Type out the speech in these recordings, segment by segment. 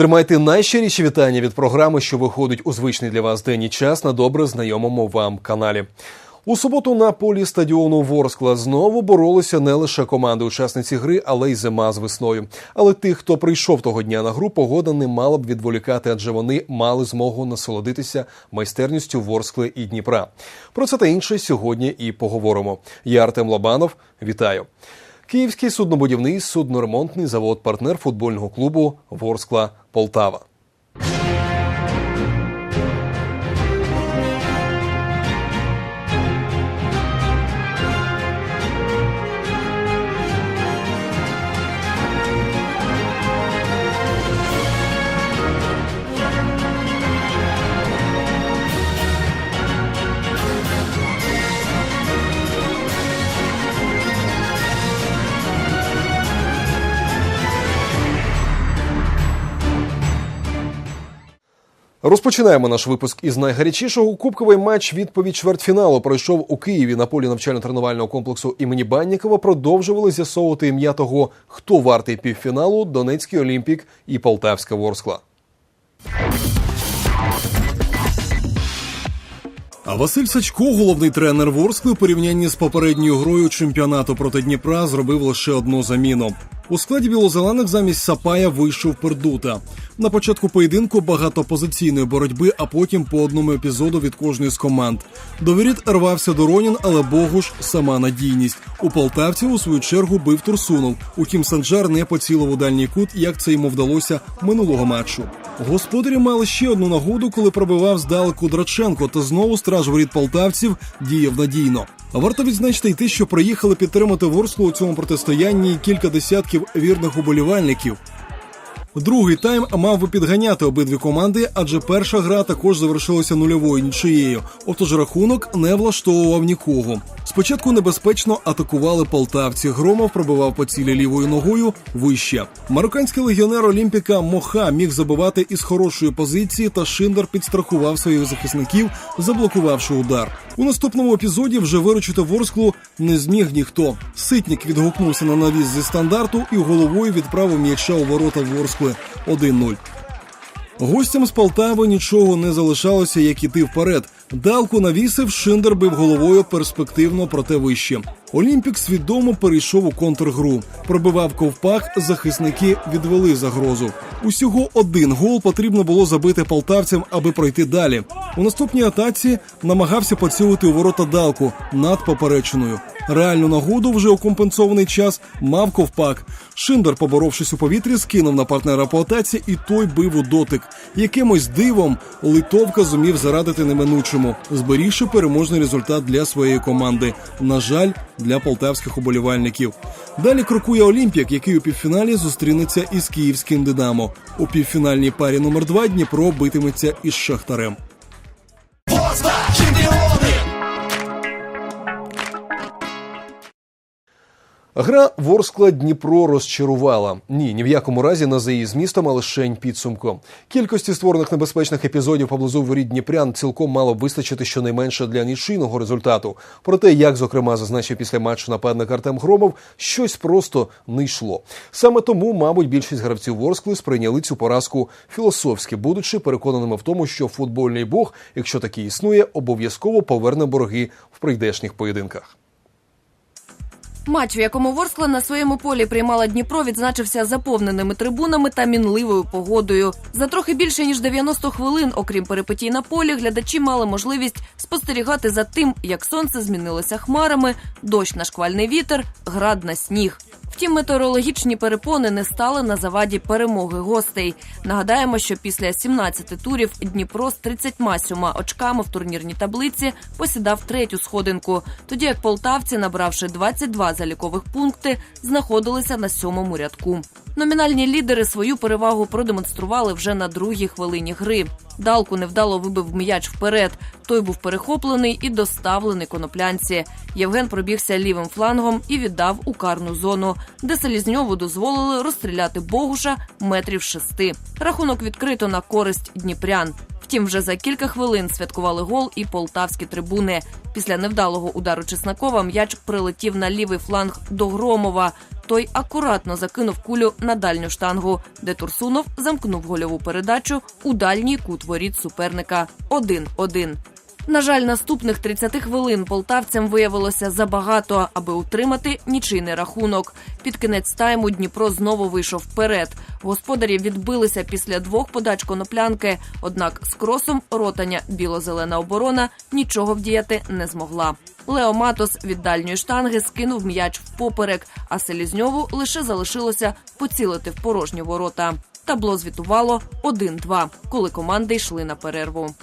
Тримайте найщиріші вітання від програми, що виходить у звичний для вас день і час на добре знайомому вам каналі. У суботу на полі стадіону Ворскла знову боролися не лише команди учасниці гри, але й зима з весною. Але тих, хто прийшов того дня на гру, погода не мала б відволікати, адже вони мали змогу насолодитися майстерністю Ворскли і Дніпра. Про це та інше сьогодні і поговоримо. Я Артем Лобанов. Вітаю. Київський суднобудівний судноремонтний завод, партнер футбольного клубу Ворскла Полтава. Розпочинаємо наш випуск із найгарячішого. Кубковий матч відповідь чвертьфіналу пройшов у Києві на полі навчально-тренувального комплексу імені Баннікова. Продовжували з'ясовувати ім'я того, хто вартий півфіналу Донецький Олімпік і Полтавська Ворскла. А Василь Сачко, головний тренер Ворскли, у порівнянні з попередньою грою чемпіонату проти Дніпра, зробив лише одну заміну. У складі білозелених замість Сапая вийшов Пердута. На початку поєдинку багатопозиційної боротьби, а потім по одному епізоду від кожної з команд. До воріт рвався Доронін, але Богуш сама надійність. У полтавців у свою чергу бив Турсунов. Утім, Санджар не поцілив у дальній кут, як це йому вдалося минулого матчу. Господарі мали ще одну нагоду, коли пробивав здалеку Драченко, та знову страж воріт полтавців діяв надійно. Варто відзначити й те, що приїхали підтримати Ворслу у цьому протистоянні кілька десятків вірних уболівальників. Другий тайм мав би підганяти обидві команди, адже перша гра також завершилася нульовою нічиєю. Отож рахунок не влаштовував нікого. Спочатку небезпечно атакували полтавці. Громов пробивав по цілі лівою ногою вище. Марокканський легіонер Олімпіка Моха міг забивати із хорошої позиції, та Шиндер підстрахував своїх захисників, заблокувавши удар. У наступному епізоді вже виручити Ворсклу не зміг ніхто. Ситнік відгукнувся на навіс зі стандарту і головою відправив м'яча у ворота Ворскли 1-0. Гостям з Полтави нічого не залишалося, як іти вперед. Далку навісив, Шиндер бив головою перспективно, проте вище. Олімпік свідомо перейшов у контргру. Пробивав ковпак, захисники відвели загрозу. Усього один гол потрібно було забити полтавцям, аби пройти далі. У наступній атаці намагався поцілити у ворота Далку над попереченою. Реальну нагоду вже у компенсований час мав ковпак. Шиндер, поборовшись у повітрі, скинув на партнера по атаці, і той бив у дотик. Якимось дивом литовка зумів зарадити неминучому, зберігши переможний результат для своєї команди. На жаль, для полтавських уболівальників. Далі крокує Олімпік, який у півфіналі зустрінеться із київським Динамо. У півфінальній парі номер 2 Дніпро битиметься із Шахтарем. Гра Ворскла Дніпро розчарувала. Ні, ні в якому разі на заї з містом, а лишень підсумком. Кількості створених небезпечних епізодів поблизу воріт Дніпрян цілком мало вистачити щонайменше для нічийного результату. Проте, як зокрема зазначив після матчу нападник Артем Громов, щось просто не йшло. Саме тому, мабуть, більшість гравців Ворскли сприйняли цю поразку філософськи, будучи переконаними в тому, що футбольний бог, якщо такий існує, обов'язково поверне борги в прийдешніх поєдинках. Матч, в якому Ворскла на своєму полі приймала Дніпро, відзначився заповненими трибунами та мінливою погодою. За трохи більше ніж 90 хвилин, окрім перипетій на полі, глядачі мали можливість спостерігати за тим, як сонце змінилося хмарами, дощ на шквальний вітер, град на сніг. Втім, метеорологічні перепони не стали на заваді перемоги гостей. Нагадаємо, що після 17 турів Дніпро з 37 очками в турнірній таблиці посідав третю сходинку, тоді як полтавці, набравши 22 залікових пункти, знаходилися на сьомому рядку. Номінальні лідери свою перевагу продемонстрували вже на другій хвилині гри. Далку невдало вибив м'яч вперед. Той був перехоплений і доставлений коноплянці. Євген пробігся лівим флангом і віддав у карну зону, де Селізньову дозволили розстріляти Богуша метрів шести. Рахунок відкрито на користь дніпрян. Втім, вже за кілька хвилин святкували гол і полтавські трибуни. Після невдалого удару Чеснокова м'яч прилетів на лівий фланг до Громова. Той акуратно закинув кулю на дальню штангу, де Турсунов замкнув гольову передачу у дальній кут воріт суперника 1-1. На жаль, наступних 30 хвилин полтавцям виявилося забагато, аби утримати нічийний рахунок. Під кінець тайму Дніпро знову вийшов вперед. Господарі відбилися після двох подач коноплянки. Однак з кросом ротання біло-зелена оборона нічого вдіяти не змогла. Лео Матос від дальньої штанги скинув м'яч впоперек, а Селізньову лише залишилося поцілити в порожні ворота. Табло звітувало 1-2, коли команди йшли на перерву.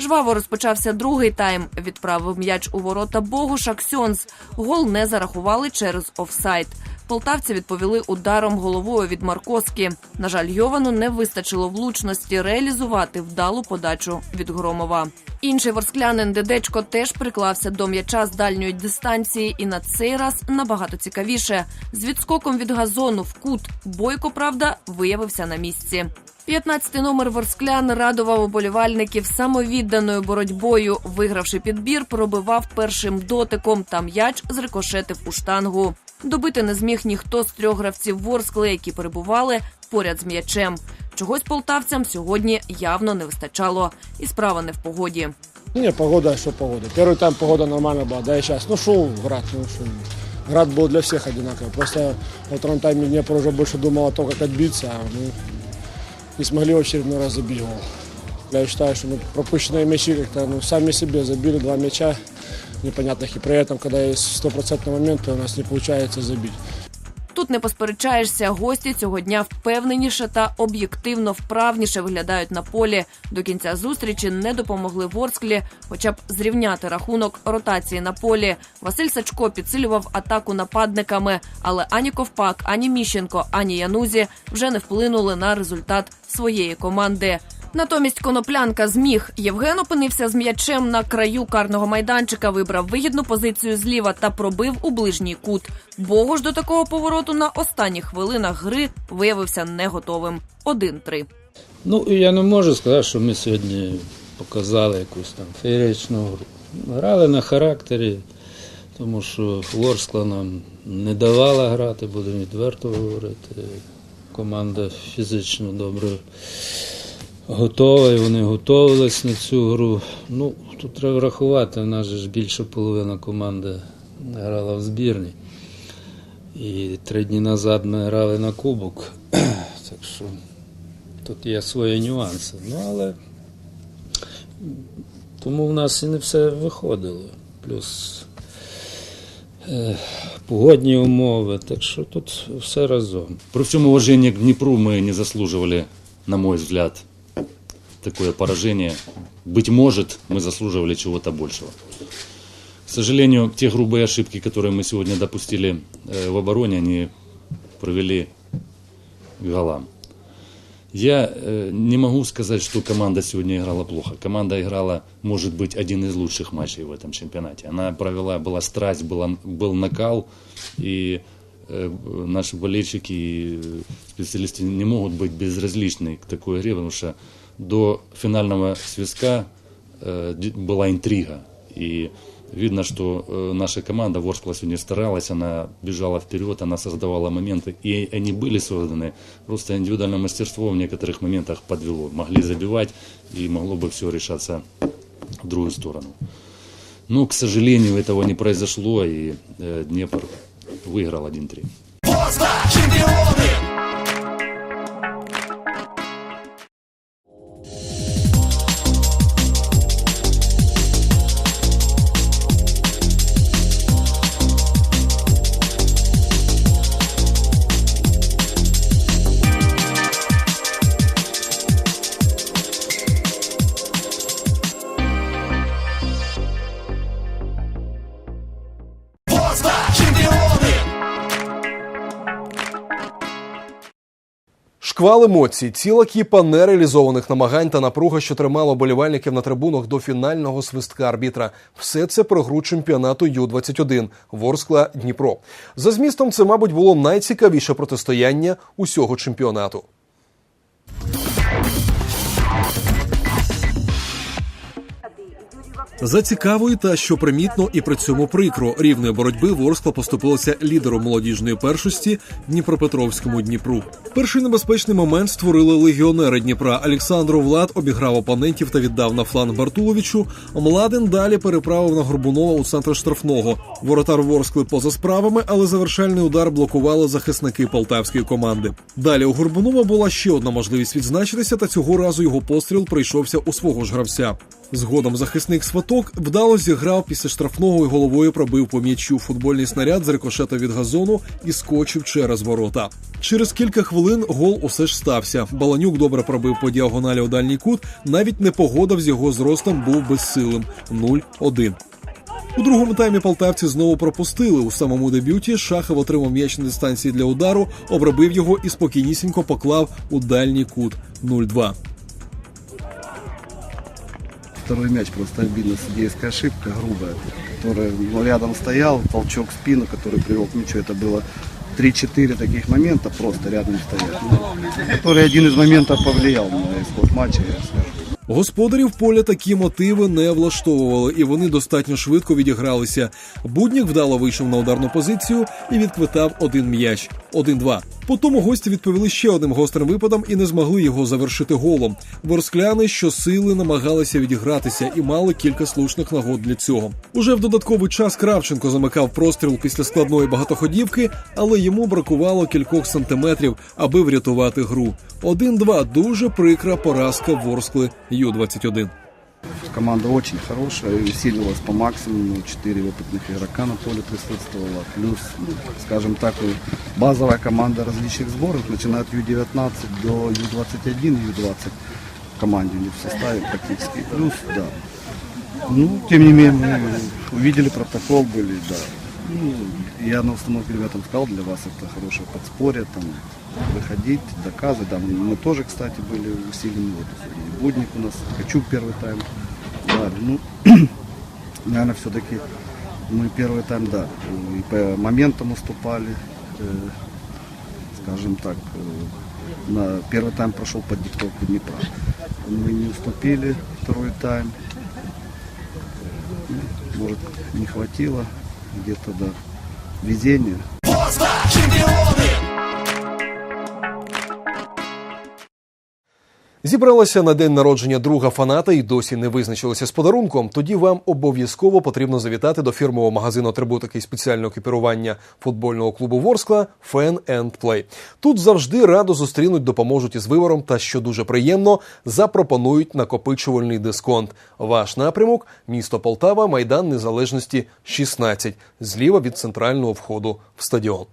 Жваво розпочався другий тайм. Відправив м'яч у ворота Богуша Ксьонс. Гол не зарахували через офсайд. Полтавці відповіли ударом головою від Маркоски. На жаль, Йовану не вистачило влучності реалізувати вдалу подачу від Громова. Інший ворсклянин Дедечко теж приклався до м'яча з дальньої дистанції, і на цей раз набагато цікавіше. З відскоком від газону в кут бойко, правда, виявився на місці. 15-й номер Ворсклян радував уболівальників самовідданою боротьбою. Вигравши підбір, пробивав першим дотиком та м'яч зрикошетив у штангу. Добити не зміг ніхто з трьох гравців Ворскли, які перебували поряд з м'ячем. Чогось полтавцям сьогодні явно не вистачало, і справа не в погоді. Не, погода, что погода. Первый тайм погода нормально была, да и сейчас. Ну, шел град, ну, шо. Град был для всех одинаковый. Просто во втором тайме Днепр уже больше думал о том, как отбиться, а мы не смогли в очередной раз забить гол. Я считаю, что мы пропущенные мячи как-то ну, сами себе забили два мяча непонятных. И при этом, когда есть стопроцентный момент, то у нас не получается забить. Тут не посперечаєшся. Гості цього дня впевненіше та об'єктивно вправніше виглядають на полі. До кінця зустрічі не допомогли Ворсклі, хоча б зрівняти рахунок ротації на полі. Василь Сачко підсилював атаку нападниками, але ані Ковпак, ані Міщенко, ані Янузі вже не вплинули на результат своєї команди. Натомість коноплянка зміг. Євген опинився з м'ячем на краю карного майданчика, вибрав вигідну позицію зліва та пробив у ближній кут. Богуш до такого повороту на останніх хвилинах гри виявився не готовим. 1-3. Ну, я не можу сказати, що ми сьогодні показали якусь там феєричну гру. Грали на характері, тому що Ворскла нам не давала грати, будемо відверто говорити. Команда фізично добре готова, і вони готувалися на цю гру. Ну, тут треба врахувати, в нас ж більше половина команди грала в збірні. І три дні назад ми грали на кубок. Так що тут є свої нюанси. Ну, але тому в нас і не все виходило. Плюс е, погодні умови, так що тут все разом. При всем уважении к Днепру мы не заслуживали, на мой взгляд, такое поражение. Быть может, мы заслуживали чего-то большего. К сожалению, те грубые ошибки, которые мы сегодня допустили э, в обороне, они привели к голам. Я э, не могу сказать, что команда сегодня играла плохо. Команда играла, может быть, один из лучших матчей в этом чемпионате. Она провела, была страсть, была, был накал, и э, наши болельщики и специалисты не могут быть безразличны к такой игре, потому что до финального свистка была интрига. И видно, что наша команда Ворскла сегодня старалась, она бежала вперед, она создавала моменты, и они были созданы. Просто индивидуальное мастерство в некоторых моментах подвело. Могли забивать, и могло бы все решаться в другую сторону. Но, к сожалению, этого не произошло, и э, Днепр выиграл 1-3. Шквал емоцій, ціла кіпа нереалізованих намагань та напруга, що тримала болівальників на трибунах до фінального свистка арбітра. Все це про гру чемпіонату Ю-21 Ворскла Дніпро. За змістом, це, мабуть, було найцікавіше протистояння усього чемпіонату. За цікавої та що примітно і при цьому прикро рівної боротьби Ворскла поступилася лідеру молодіжної першості Дніпропетровському Дніпру. Перший небезпечний момент створили легіонери Дніпра. Олександр Влад обіграв опонентів та віддав на фланг Бартуловичу. Младен далі переправив на Горбунова у центр штрафного. Воротар Ворскли поза справами, але завершальний удар блокували захисники полтавської команди. Далі у Горбунова була ще одна можливість відзначитися, та цього разу його постріл прийшовся у свого ж гравця. Згодом захисник сваток вдало зіграв після штрафного і головою пробив по м'ячу футбольний снаряд з рикошета від газону і скочив через ворота. Через кілька хвилин гол усе ж стався. Баланюк добре пробив по діагоналі у дальній кут. Навіть непогода з його зростом був безсилим 0-1. У другому таймі полтавці знову пропустили. У самому дебюті Шахов отримав м'яч на дистанції для удару, обробив його і спокійнісінько поклав у дальній кут 0-2 Второй мяч просто обидно, судейская ошибка грубая, которая ну, рядом стоял, толчок в спину, который привел к мячу. Это было 3-4 таких момента просто рядом стоят, ну, который один из моментов повлиял на исход матча, я скажу. Господарів поля такі мотиви не влаштовували, і вони достатньо швидко відігралися. Буднік вдало вийшов на ударну позицію і відквитав один м'яч. 1-2. Потім гості відповіли ще одним гострим випадом і не змогли його завершити голом. Ворскляни щосили намагалися відігратися і мали кілька слушних нагод для цього. Уже в додатковий час Кравченко замикав простріл після складної багатоходівки, але йому бракувало кількох сантиметрів, аби врятувати гру. 1-2. дуже прикра поразка Ворскли Ю-21. Команда очень хорошая, усилилась по максимуму. Четыре опытных игрока на поле присутствовало. Плюс, ну, скажем так, базовая команда различных сборов, начиная от Ю-19 до Ю-21, Ю-20 в команде у них в составе практически. Плюс, да. Ну, тем не менее, увидели протокол, были, да. Ну, я на установке ребятам сказал, для вас это хорошее подспорье, там, выходить, доказывать. Да, мы, тоже, кстати, были усилены. Вот, Будник у нас, хочу первый тайм. Да, ну, наверное, все-таки мы первый тайм, да, и по моментам уступали, э, скажем так, э, на первый тайм прошел под диктовку Днепра. Мы не уступили второй тайм. Ну, Может, не хватило где-то, да, везения. Зібралася на день народження друга фаната і досі не визначилися з подарунком. Тоді вам обов'язково потрібно завітати до фірмового магазину атрибутики і спеціального екіпірування футбольного клубу Ворскла Fan and Play. Тут завжди радо зустрінуть, допоможуть із вибором та, що дуже приємно, запропонують накопичувальний дисконт. Ваш напрямок місто Полтава, майдан Незалежності 16, зліва від центрального входу в стадіон.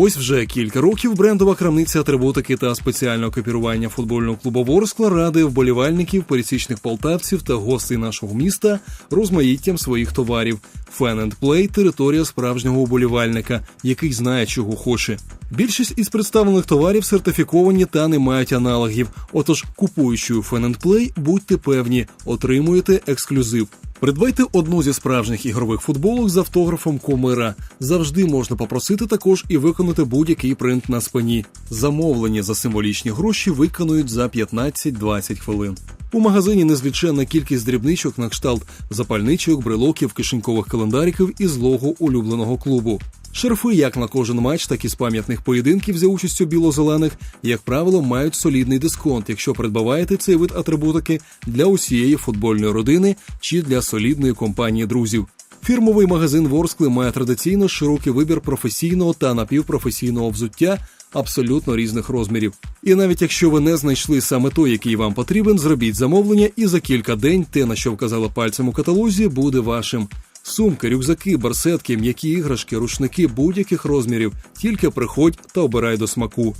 Ось вже кілька років брендова крамниця атрибутики та спеціального копірування футбольного клубу Ворскла радує вболівальників, пересічних полтавців та гостей нашого міста розмаїттям своїх товарів. Fan and Play – територія справжнього вболівальника, який знає, чого хоче. Більшість із представлених товарів сертифіковані та не мають аналогів. Отож, купуючи Fan and Play, будьте певні, отримуєте ексклюзив. Придбайте одну зі справжніх ігрових футболок з автографом Комира. Завжди можна попросити також і виконати будь-який принт на спині. Замовлення за символічні гроші виконують за 15-20 хвилин. У магазині незвичайна кількість дрібничок на кшталт запальничок, брелоків, кишенькових календариків із лого улюбленого клубу. Шерфи як на кожен матч, так і з пам'ятних поєдинків за участю біло-зелених, як правило, мають солідний дисконт, якщо придбаваєте цей вид атрибутики для усієї футбольної родини чи для солідної компанії друзів. Фірмовий магазин Ворскли має традиційно широкий вибір професійного та напівпрофесійного взуття абсолютно різних розмірів. І навіть якщо ви не знайшли саме той, який вам потрібен, зробіть замовлення, і за кілька день те, на що вказали пальцем у каталозі, буде вашим. Сумки, рюкзаки, барсетки, м'які іграшки, рушники будь-яких розмірів. Тільки приходь та обирай до смаку.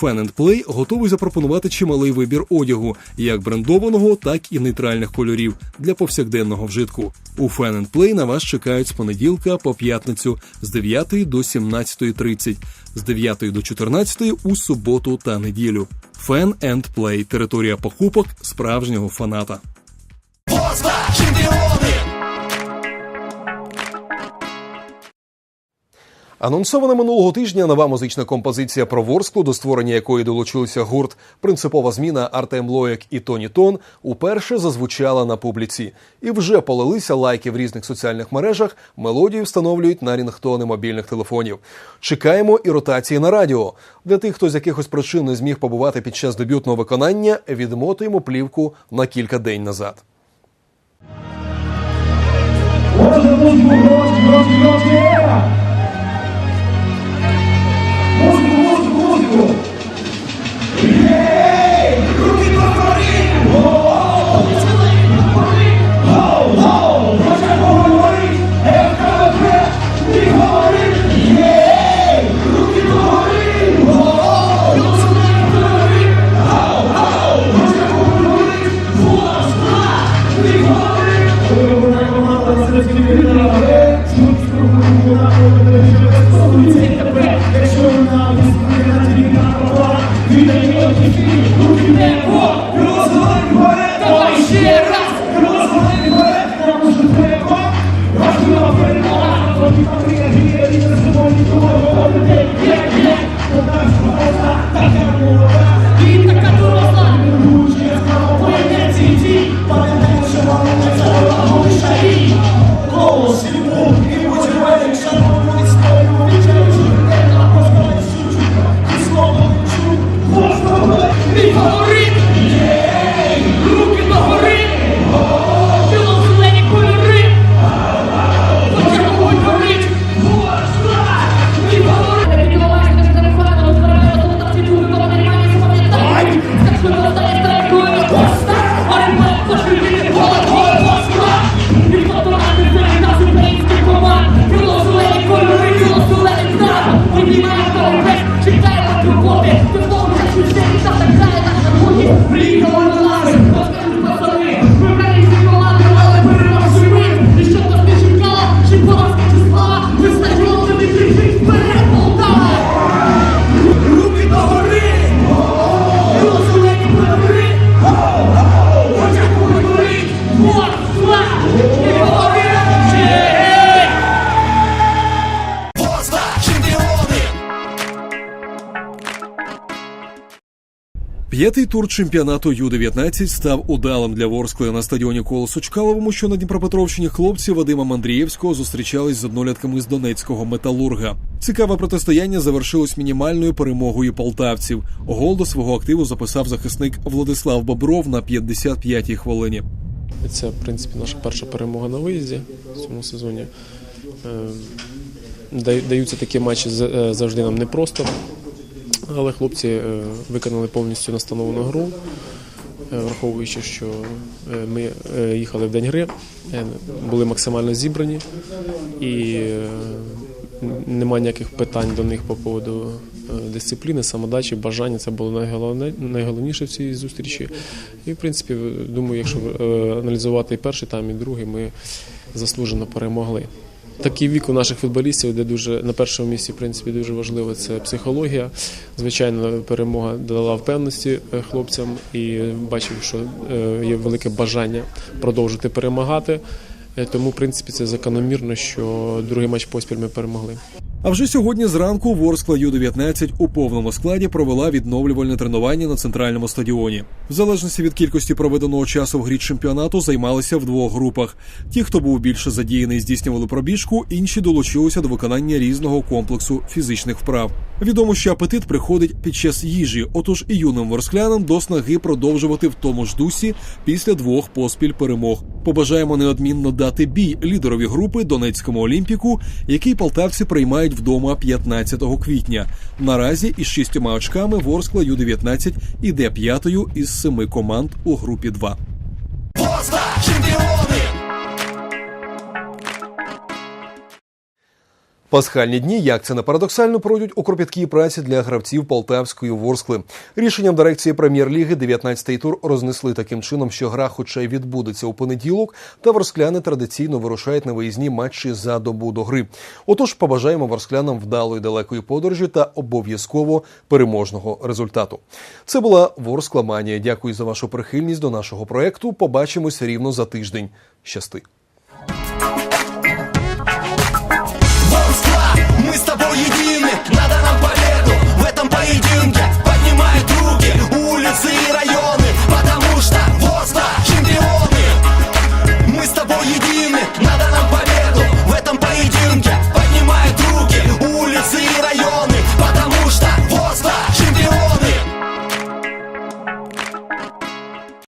Fan and Play готовий запропонувати чималий вибір одягу, як брендованого, так і нейтральних кольорів для повсякденного вжитку. У Fan and Play на вас чекають з понеділка по п'ятницю з 9 до 17.30, з 9 до 14 у суботу та неділю. Fan and Play – територія покупок справжнього фаната. Анонсована минулого тижня нова музична композиція про Ворсклу, до створення якої долучилися гурт Принципова зміна Артем Лоєк і Тоні Тон, уперше зазвучала на публіці. І вже полилися лайки в різних соціальних мережах. Мелодію встановлюють на рінгтони мобільних телефонів. Чекаємо і ротації на радіо. Для тих, хто з якихось причин не зміг побувати під час дебютного виконання, відмотуємо плівку на кілька день назад. Allah'ın sırrı П'ятий тур чемпіонату Ю-19 став удалим для Ворскли на стадіоні Колосу Чкаловому, що на Дніпропетровщині хлопці Вадима Мандрієвського зустрічались з однолітками з донецького металурга. Цікаве протистояння завершилось мінімальною перемогою полтавців. Гол до свого активу записав захисник Владислав Бобров на 55-й хвилині. Це, в принципі, наша перша перемога на виїзді в цьому сезоні. Е, Даються такі матчі е, завжди нам непросто, але хлопці е, виконали повністю настановлену гру, е, враховуючи, що е, ми їхали в день гри, були максимально зібрані і немає ніяких питань до них по поводу дисципліни, самодачі, бажання. Це було найголовніше в цій зустрічі. І, в принципі, думаю, якщо аналізувати і перший тайм, і другий, ми заслужено перемогли. Такий вік у наших футболістів, де дуже на першому місці, в принципі, дуже важливо це психологія. Звичайно, перемога дала впевненості е, хлопцям і бачив, що е, є велике бажання продовжити перемагати. Е, Тому, в принципі, це закономірно, що другий матч поспіль ми перемогли. А вже сьогодні зранку Ворскла Ю-19 у повному складі провела відновлювальне тренування на центральному стадіоні. В залежності від кількості проведеного часу в грі чемпіонату займалися в двох групах. Ті, хто був більше задіяний, здійснювали пробіжку, інші долучилися до виконання різного комплексу фізичних вправ. Відомо, що апетит приходить під час їжі, отож і юним ворсклянам до снаги продовжувати в тому ж дусі після двох поспіль перемог. Побажаємо неодмінно дати бій лідерові групи Донецькому Олімпіку, який полтавці приймають вдома 15 квітня. Наразі із шістьома очками Ворскла Ю-19 іде п'ятою із семи команд у групі 2. Пасхальні дні, як це не парадоксально, пройдуть у кропіткій праці для гравців полтавської ворскли. Рішенням дирекції прем'єр-ліги 19-й тур рознесли таким чином, що гра, хоча й відбудеться у понеділок, та ворскляни традиційно вирушають на виїзні матчі за добу до гри. Отож, побажаємо ворсклянам вдалої далекої подорожі та обов'язково переможного результату. Це була Ворскла Манія. Дякую за вашу прихильність до нашого проекту. Побачимось рівно за тиждень. Щасти.